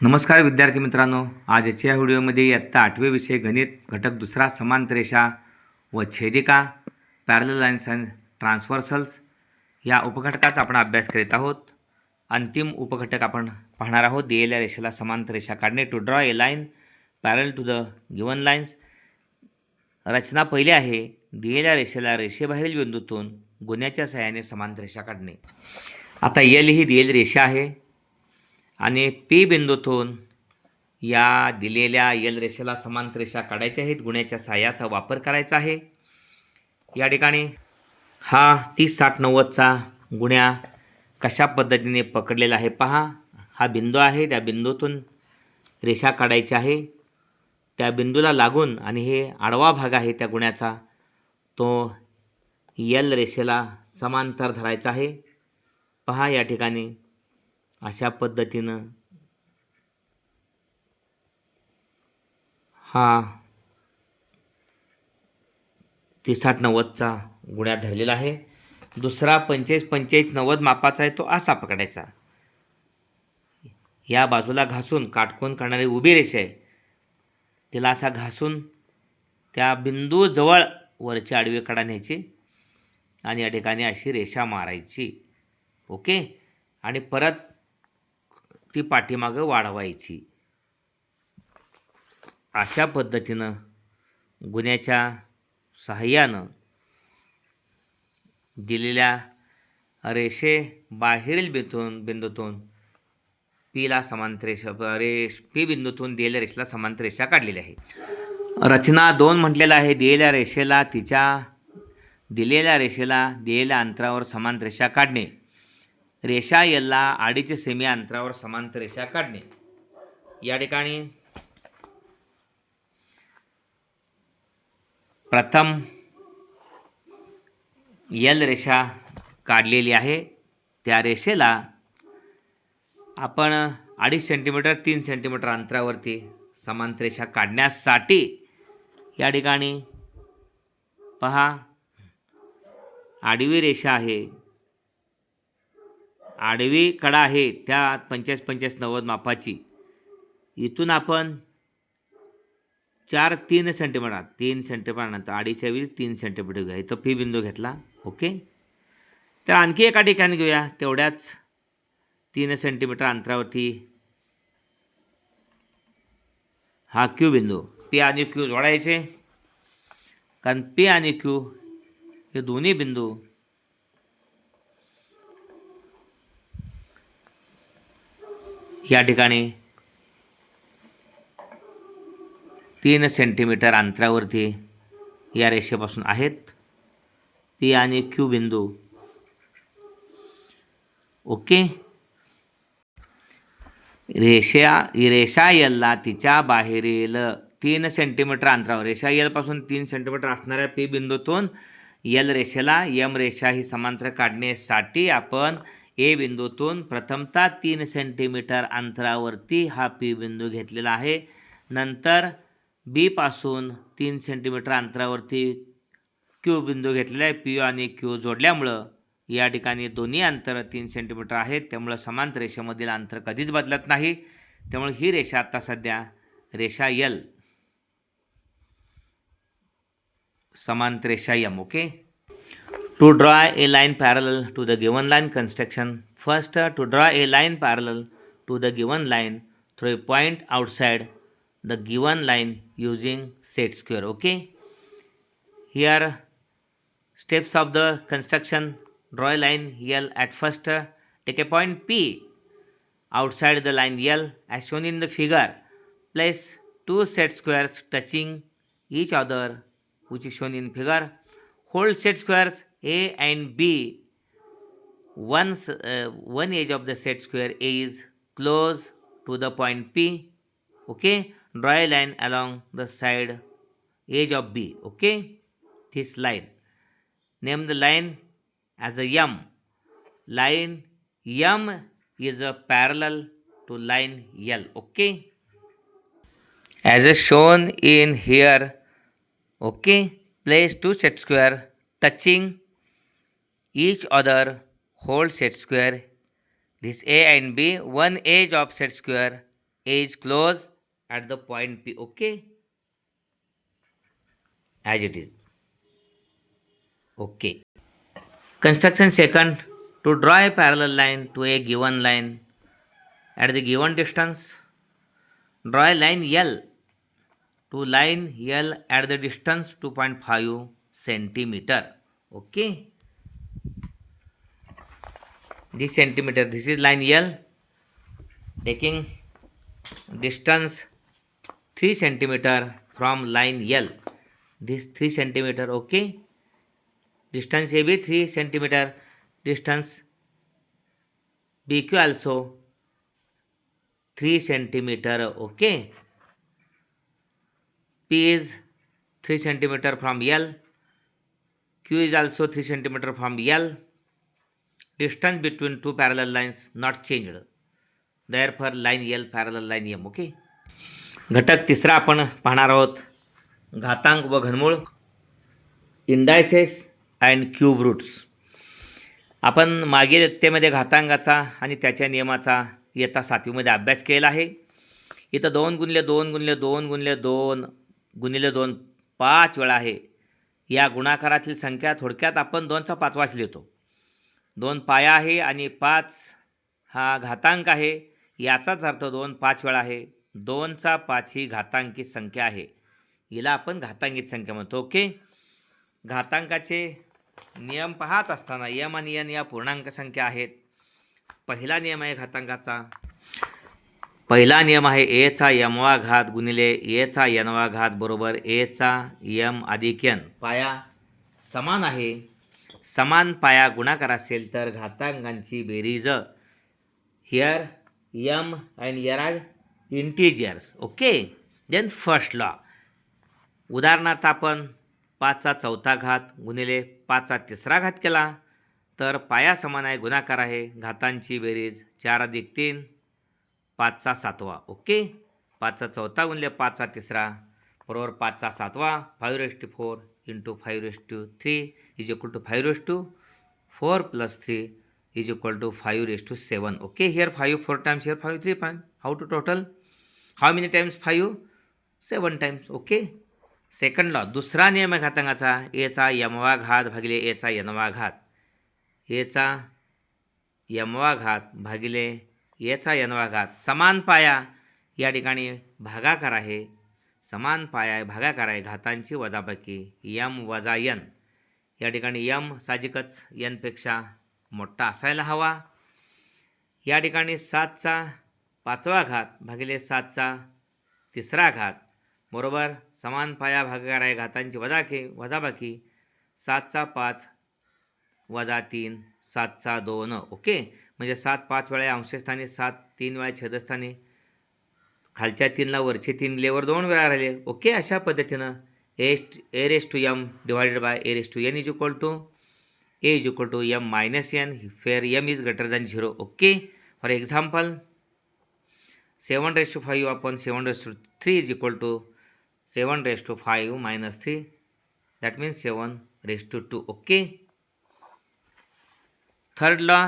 नमस्कार विद्यार्थी मित्रांनो. आजच्या व्हिडिओमध्ये इयत्ता आठवे विषय गणित घटक दुसरा समांतर रेषा व छेदिका पॅरल लाईन्स अँड ट्रान्सव्हर्सल्स या उपघटकाचा आपण अभ्यास करीत आहोत. अंतिम उपघटक आपण पाहणार आहोत. दिलेल्या रेषेला समांतर रेषा काढणे to draw a line parallel to the given lines रचना पहिली आहे दिलेल्या रेषेला रेषेबाहेरील बिंदूतून गुन्ह्याच्या सहाय्याने समांतर रेषा काढणे. आता यल ही दिलेली रेषा आहे. आणि पी बिंदूतून या दिलेल्या यल रेषेला समांत रेषा काढायच्या आहेत. गुण्याच्या सहाय्याचा वापर करायचा आहे. या ठिकाणी हा तीस साठ नव्वदचा गुण्या कशा पद्धतीने पकडलेला आहे पहा. हा बिंदू आहे. त्या बिंदूतून रेषा काढायची आहे. त्या बिंदूला लागून आणि हे आडवा भाग आहे त्या गुण्याचा तो यल रेषेला समांतर धरायचा आहे. पहा या ठिकाणी. अशा पद्धतीनं हा तिसाठ साठ नव्वदचा गुण्या धरलेला आहे. दुसरा पंचेचाळीस पंचेचाळीस नव्वद मापाचा आहे तो असा पकडायचा. या बाजूला घासून काटकोन करणारी उभी रेषा आहे. तिला असा घासून त्या बिंदूजवळ वरची आडवी कडा न्यायची आणि या ठिकाणी अशी रेषा मारायची. ओके? आणि परत ती पाठीमागं वाढवायची. अशा पद्धतीनं गुन्ह्याच्या सहाय्यानं दिलेल्या रेषे बाहेरील बिंदूतून बिंदूतून पीला समांतरेषा रेष पी बिंदूतून दिलेल्या रेषेला समांतर रेषा काढलेली आहे. रचना दोन म्हटलेलं आहे. दिलेल्या रेषेला तिच्या दिलेल्या रेषेला दिलेल्या अंतरावर समांतर रेषा काढणे. रेषा यल्ला अडीच सेमी अंतरावर समांतर रेषा काढणे. या ठिकाणी प्रथम यल रेषा काढलेली आहे. त्या रेषेला आपण अडीच सेंटीमीटर तीन सेंटीमीटर अंतरावरती समांतर रेषा काढण्यासाठी या ठिकाणी पहा आडवी रेषा आहे. आडवी कडा आहे त्या पंचेचाळीस पंचेचाळीस नव्वद मापाची. इथून आपण चार तीन सेंटीमीटर तीन सेंटीमीटरनंतर आडीच्या अडीच्या वेळी तीन सेंटीमीटर घेऊया. इथं पी बिंदू घेतला ओके तर आणखी एका ठिकाणी घेऊया तेवढ्याच तीन सेंटीमीटर अंतरावरती. हा क्यू बिंदू पी आणि क्यू जोडायचे. कारण पी आणि क्यू हे दोन्ही बिंदू या ठिकाणी तीन सेंटीमीटर अंतरावरती या रेषेपासून आहेत. पी आणि क्यू बिंदू. ओके? रेषा रेषा यलला तिच्या बाहेरील तीन सेंटीमीटर अंतरावर रेषा यलपासून तीन सेंटीमीटर असणाऱ्या पी बिंदूतून यल रेषेला यम रेषा ही समांतर काढण्यासाठी आपण ए बिंदूतून प्रथमतः तीन सेंटीमीटर अंतरावरती हा पी बिंदू घेतलेला आहे. नंतर बीपासून तीन सेंटीमीटर अंतरावरती क्यू बिंदू घेतलेला आहे. पी आणि क्यू जोडल्यामुळं या ठिकाणी दोन्ही अंतर तीन सेंटीमीटर आहेत. त्यामुळं समांतर रेषेमधील अंतर कधीच बदलत नाही. त्यामुळे ही रेषा आत्ता सध्या रेषा यल समांतर रेषा M okay To draw a line parallel to the given line construction, first uh, to draw a line parallel to the given line through a point outside the given line using set square. Okay. Here, steps of the construction draw a line L at first, uh, take a point P outside the line L as shown in the figure. Place two set squares touching each other, which is shown in figure. Hold set squares A and B. once uh, one edge of the set square A is close to the point P. Okay. Draw a line along the side edge of B. Okay. This line. Name the line as a M. Line M is a parallel to line L. Okay. As is shown in here. Okay. Place two set square touching each other whole set square this a and b one edge of set square A is close at the point P. Okay. As it is. Okay. Construction second to draw a parallel line to a given line at the given distance. Draw a line L to line L at the distance 2.5 centimeter. Okay. This centimeter, this is line L taking distance 3 centimeter from line L. This 3 centimeter, okay. Distance AB 3 centimeter. Distance BQ also 3 centimeter, okay. P is 3 centimeter from L. Q is also 3 centimeter from L. Distance between two parallel lines not changed. Therefore line L parallel line M. Okay घटक तिसरा आपण पाहणार आहोत. घातांक व घनमूळ indices and cube roots आपण मागील इत्तेमध्ये घातांकाचा आणि त्याच्या नियमाचा इयत्ता सातवीमध्ये अभ्यास केला आहे. इथं दोन गुणले दोन गुणले दोन गुणले दोन गुणिले दोन पाच वेळा आहे. या गुणाकारातील संख्या थोडक्यात आपण दोनचा पाचवाच लिहितो दोन पाया आहे आणि पाच हा घातांक आहे. याचाच अर्थ दोन पाच वेळा आहे. दोनचा पाच ही घातांकित संख्या आहे. हिला आपण घातांकित संख्या म्हणतो. ओके? घातांकाचे नियम पाहत असताना यम आणि यन या पूर्णांक संख्या आहेत. पहिला नियम आहे घातांकाचा. पहिला नियम आहे एचा यमवा घात गुणिले एचा यनवा घात बरोबर एचा यम अधिक यन पाया समान आहे. समान पाया गुणाकार असेल तर घातांकांची बेरीज. Here M and R are okay then first law उदाहरणार्थ आपण पाचचा चौथा घात गुणिले पाचचा तिसरा घात केला तर पाया समान आहे गुणाकार आहे घातांची बेरीज चार अधिक तीन पाचचा सातवा. ओके पाचचा चौथा गुणले पाचचा तिसरा बरोबर पाचचा सातवा five raise to four into five raise to three is equal to five raise to four plus three is equal to five raise to seven okay here five four times here five three time how to total how many times five seven times okay second law दुसरा नियम आहे घातांकाचा. एचा यमवा घात भागिले एचा यनवा घात एचा यमवा घात भागिले एचा यनवा घात समान पाया या ठिकाणी भागाकार आहे. समान पाया आहे भागाकार आहे. घातांची वजाबाकी यम वजा यन या ठिकाणी यम साहजिकच यनपेक्षा मोठा असायला हवा. या ठिकाणी सातचा पाचवा घात भागिले सातचा तिसरा घात. बरोबर? समान पाया भागाकार आहे घातांची वजाके वजाबाकी. सातचा पाच वजा तीन सातचा दोन. ओके? म्हणजे सात पाच वेळा अंशस्थानी सात तीन वेळा छेदस्थानी. खालच्या तीनला वरचे तीन लेवर दोन वेळा राहिले. ओके? अशा पद्धतीनं S A raise to M divided by A raise to N is equal to A is equal to M minus N for M is greater than zero okay for example seven raise to five upon seven raise to three is equal to seven raise to five minus three that means seven raise to two okay third law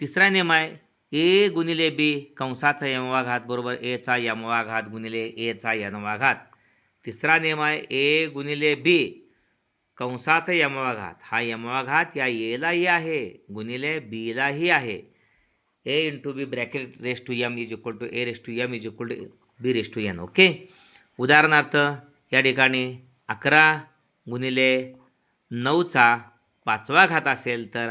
तिसरा नियम आहे ए गुणिले बी कंसाचा यमवा घात बरोबर एचा यमवा घात गुणिले एचा यनवा घात तिसरा नियम आहे ए गुणिले बी. कंसाचा यमवाघात. हा यमवाघात या एलाही आहे गुणिले बीलाही आहे. A into B bracket raise to M is equal to A raise to M is equal to B raise to N okay? उदाहरणार्थ या ठिकाणी अकरा गुणिले नऊचा पाचवा घात असेल तर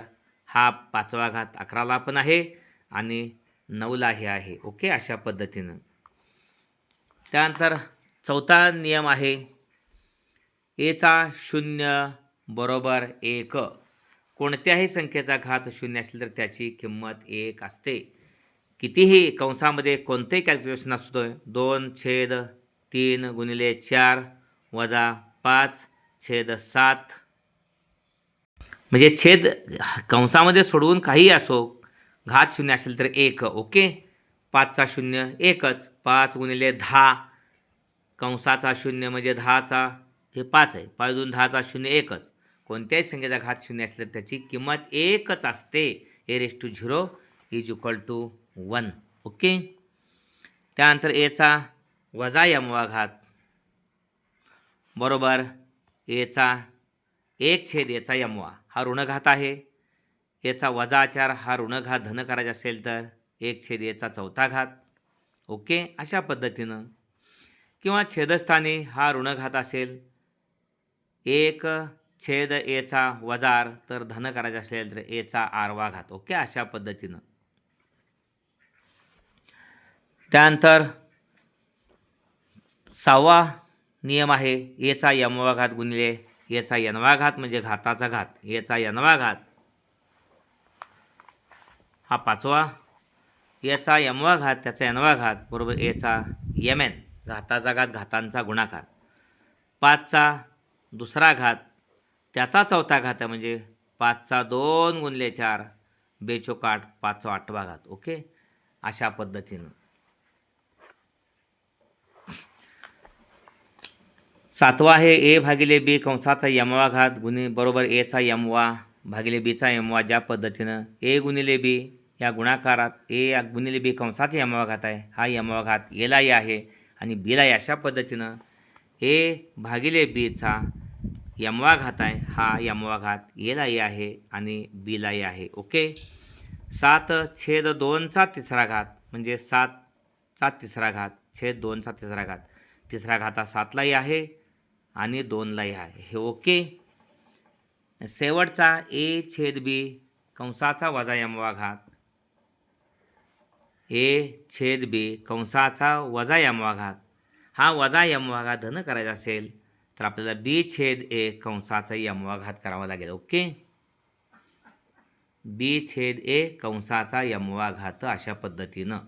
हा पाचवा घात अकराला पण आहे आणि नऊलाही आहे ओके? अशा पद्धतीनं. त्यानंतर चौथा नियम आहे. एचा शून्य बरोबर एक. कोणत्याही संख्येचा घात शून्य असेल तर त्याची किंमत एक असते. कितीही कंसामध्ये कोणतेही कॅल्क्युलेशन असतो दोन छेद तीन गुणिले चार वजा पाच छेद सात. म्हणजे छेद कंसामध्ये सोडवून काही असो घात शून्य असेल तर एक ओके? पाचचा शून्य एकच पाच गुणिले दहा. कंसाचा शून्य म्हणजे दहाचा हे पाच आहे. पाच दोन दहाचा शून्य एकच. कोणत्याही संख्येचा घात शून्य असेल तर त्याची किंमत एकच असते. A raise to zero is equal to one. Okay? त्यानंतर एचा वजा यमवा घात. बरोबर? एचा एक छेद एचा यमवा. हा ऋणघात आहे. याचा वजा आचार हा ऋणघात धन करायचा असेल तर एक छेद याचा चौथा घात. ओके? अशा पद्धतीनं किंवा छेदस्थानी हा ऋणघात असेल. एक छेद एचा वजार तर धन करायचा असेल तर एचा आरवा घात. ओके? अशा पद्धतीनं. त्यानंतर सहावा नियम आहे एचा यमवा घात गुणिले एचा यनवा घात म्हणजे घाताचा घात. एचा यनवा घात. हा पाचवा. याचा यमवा घात त्याचा यनवा घात बरोबर एचा यम एन घाताचा घात घातांचा गुणाकार. पाचचा दुसरा घात त्याचा चौथा घात आहे म्हणजे पाचचा दोन गुणले चार बेचोकाट पाचवा आठवा घात ओके? अशा पद्धतीनं. सातवा आहे ए भागिले बी कंसाचा यमवा घात गुणी बरोबर एचा यमवा भागिले बीचा यमवा ज्या पद्धतीनं ए गुणिले बी या गुणाकारात ए या गुणिले बी कंसाचा यमवा घात आहे हा यमवा घात एलाही आहे. आणि बीलाही अशा पद्धतीनं ए भागिले बीचा यमवा घात आहे. हा यमवा घात एलाही आहे आणि बीलाही आहे. ओके? सात छेद दोनचा तिसरा घात. म्हणजे सातचा तिसरा घात. छेद दोनचा तिसरा घात. तिसरा घात हा सातलाही आहे आणि दोनलाही आहे. हे ओके? शेवटचा ए छेद बी कंसाचा वजा यमवा घात. ए छेद बी कंसाचा वजा यमवा घात हा वजा यमवा घात धन करायचा असेल तर आपल्याला बी छेद ए कंसाचा यमवा घात करावा लागेल ओके? बी छेद ए कंसाचा यमवा घात अशा पद्धतीनं.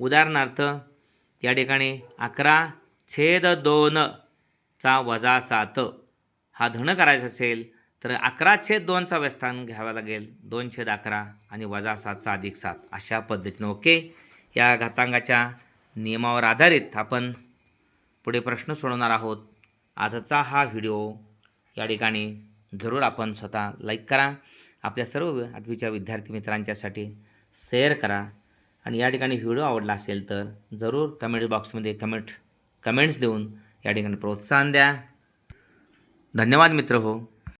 उदाहरणार्थ या ठिकाणी अकरा छेद दोनचा वजा सात हा धन करायचा असेल तर अकरा छेद दोनचा व्यस्थान घ्यावा लागेल. दोन छेद अकरा आणि वजा सातचा अधिक सात. अशा पद्धतीनं ओके? या घातांकाच्या नियमावर आधारित आपण पुढे प्रश्न सोडवणार आहोत. आजचा हा व्हिडिओ या ठिकाणी जरूर आपण स्वतः लाईक करा. आपल्या सर्व आठवीच्या विद्यार्थी मित्रांच्यासाठी शेअर करा. आणि या ठिकाणी व्हिडिओ आवडला असेल तर जरूर कमेंट बॉक्समध्ये कमेंट कमेंट्स देऊन या ठिकाणी प्रोत्साहन द्या. धन्यवाद मित्र हो.